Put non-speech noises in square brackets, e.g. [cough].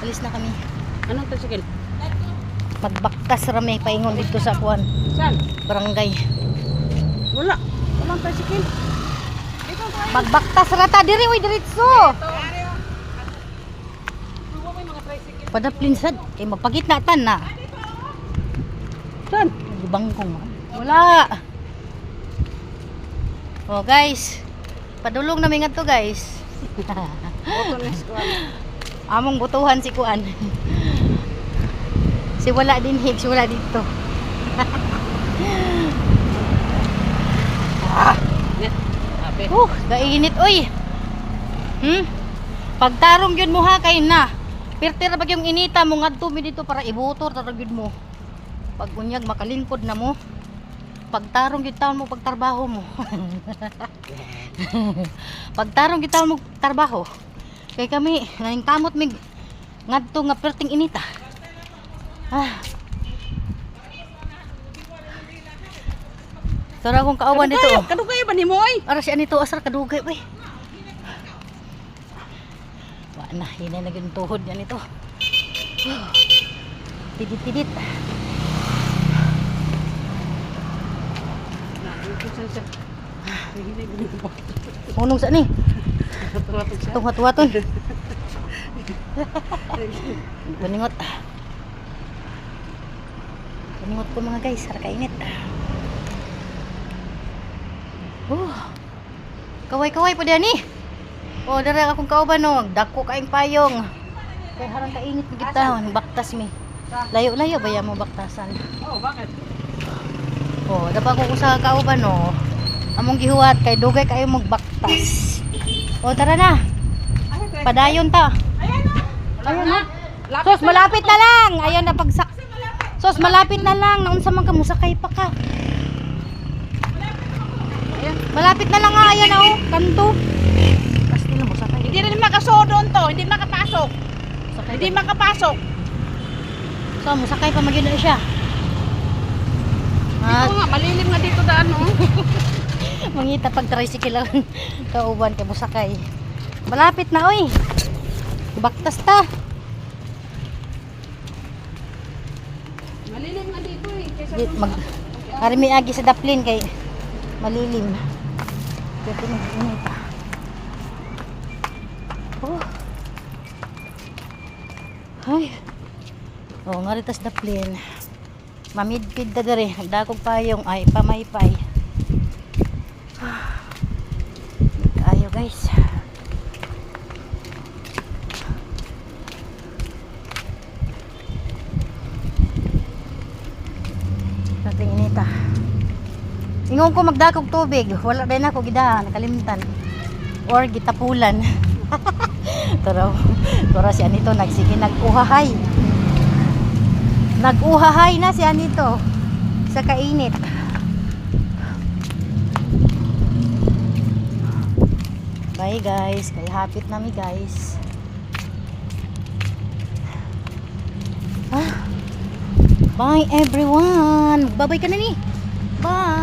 Alis na kami. Anong tricycle? Magbaktas rami paingon dito sa kuan, Saan? barangay. Wala. Walang tricycle. Magbaktas rata diri oy diretso. Padaplin sad kay mapagit na tan na. Saan? Bangkong. Wala. Oh guys. Padulong namin ngadto guys. [laughs] Among butuhan si Kuan. si wala din si wala dito. ah, uh, kainit oy. Hmm? Pagtarong yun mo ha kay na. Pirtira pag yung inita mo ngadto mi dito para ibutor tarong yun mo. Pag unyag makalingkod na mo. Pagtarong yun taon mo pagtrabaho mo. [laughs] Pagtarong yun taon mo trabaho. Kay kami, naning kamot mig ngadto nga perting inita. Ah. Tara akong kauban dito. oh. Kano kayo ba ni mo oy? Ara siya nito asar kadugay we. Wa na hina na gyud tuhod niya nito. Tidit tidit. Unong sa ni? Tung hatuwaton. Baningot. Baningot ko mga guys, haraka init. Oh. Kaway-kaway pa diyan ni. Oh, dara akong kauban no, dako kaing payong. Kay harang kainit mi kita, baktas mi. Layo-layo ba ya mo baktasan? Oh, bakit? Oh, dapat ko sa kauban no. Among gihuwat kay dugay kayo magbaktas. Oh, tara na. Padayon ta. Ayun na. Sos, malapit na lang. Ayun na pagsak. Sos, malapit na lang. Naunsa man ka musakay pa ka. Ayan. Malapit na lang nga. Ayan na oh. Kanto. Basta na musakay. Hindi rin makasodon to. Hindi makapasok. Hindi makapasok. So, musakay pa magyud na siya. Dito Ah, nga, malilim nga dito daan oh. [laughs] mangita pag tricycle lang [laughs] kauban kay musakay. Malapit na oy. Baktas ta. Malilim nga dito eh. Kaysa mag Ari may agi sa daplin kay malilim. Kaya pinag-init pa. Oh. Ay. Oh, nga ritas daplin. Mamidpid ta dere, nagdakog payong ay pamaypay. Ayo guys. Nating inita. Ingon ko magdakog tubig, wala din ako gidahan, nakalimtan. Or gitapulan. [laughs] Pero, pero si Anito nagsige nag-uhahay. Nag-uhahay na si Anito sa kainit. Bye guys, kay nami guys. Ah. Bye everyone. Bye-bye ka na ni. Bye.